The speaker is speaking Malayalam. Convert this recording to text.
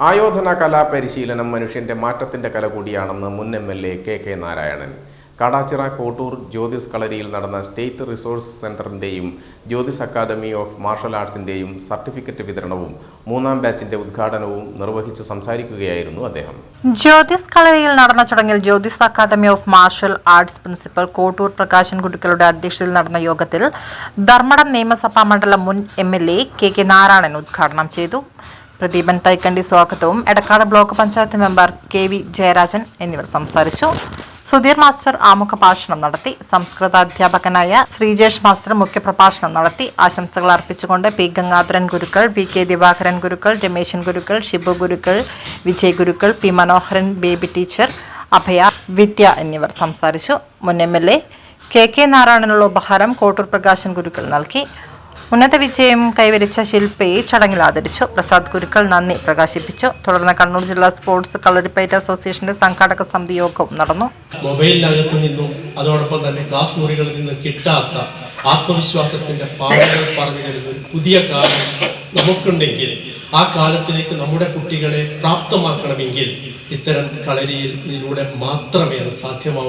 ആയോധന കലാ പരിശീലനം മനുഷ്യന്റെ മാറ്റത്തിന്റെ കല കൂടിയാണെന്ന് മുൻ M L A K K Narayanan. Kadachira Kottoor Jyothis കളരിയിൽ നടന്ന സ്റ്റേറ്റ് റിസോഴ്സ് സെന്ററിന്റെയും ജ്യോതിസ് അക്കാദമി ഓഫ് മാർഷൽ ആർട്സിന്റെയും സർട്ടിഫിക്കറ്റ് വിതരണവും മൂന്നാം ബാച്ചിന്റെ ഉദ്ഘാടനവും നിർവഹിച്ചു സംസാരിക്കുകയായിരുന്നു അദ്ദേഹം. ജ്യോതിസ് കളരിയിൽ നടന്ന ചടങ്ങിൽ Jyothis academy of martial arts principal Kottoor Prakashan കുട്ടികളുടെ അധ്യക്ഷതയിൽ നടന്ന യോഗത്തിൽ ധർമ്മടം നിയമസഭാ മണ്ഡലം മുൻ M L A K K Narayanan ഉദ്ഘാടനം ചെയ്തു. പ്രദീപൻ തൈക്കണ്ടി സ്വാഗതവും. Edakkad block panchayat member K V Jayarajan എന്നിവർ സംസാരിച്ചു. സുധീർ മാസ്റ്റർ ആമുഖ ഭാഷണം നടത്തി. സംസ്കൃത അധ്യാപകനായ ശ്രീജേഷ് മാസ്റ്റർ മുഖ്യപ്രഭാഷണം നടത്തി. ആശംസകൾ അർപ്പിച്ചുകൊണ്ട് P Gangadharan Gurukkal V K Divakaran Gurukkal Rameshan Gurukkal Shibu Gurukkal Vijay Gurukkal P Manoharan Baby teacher Abhaya Vidya എന്നിവർ സംസാരിച്ചു. മുൻ M L A K K നാരായണനുള്ള ഉപഹാരം കോട്ടൂർ പ്രകാശൻ ഗുരുക്കൾ നൽകി. ഉന്നത വിജയം കൈവരിച്ച ശില്പയെ ചടങ്ങിൽ ആദരിച്ചു. പ്രസാദ് ഗുരുക്കൾ നന്ദി പ്രകാശിപ്പിച്ചു. തുടർന്ന് കണ്ണൂർ ജില്ലാ സ്പോർട്സ് കളരിപ്പയറ്റ് അസോസിയേഷന്റെ സംഘാടക സമിതി യോഗവും നടന്നു. മൊബൈലിനകത്ത് നിന്നും അതോടൊപ്പം തന്നെ ക്ലാസ് മുറികളിൽ നിന്ന് കിട്ടാത്ത ആത്മവിശ്വാസത്തിന്റെ പാഠങ്ങൾ പറഞ്ഞു തരുന്ന ഒരു പുതിയ കാലം നമുക്കുണ്ടെങ്കിൽ ആ കാലത്തിലേക്ക് നമ്മുടെ കുട്ടികളെ പ്രാപ്തമാക്കണമെങ്കിൽ ഇത്തരം കളരിയിലൂടെ മാത്രമേ അത് സാധ്യമാവൂ.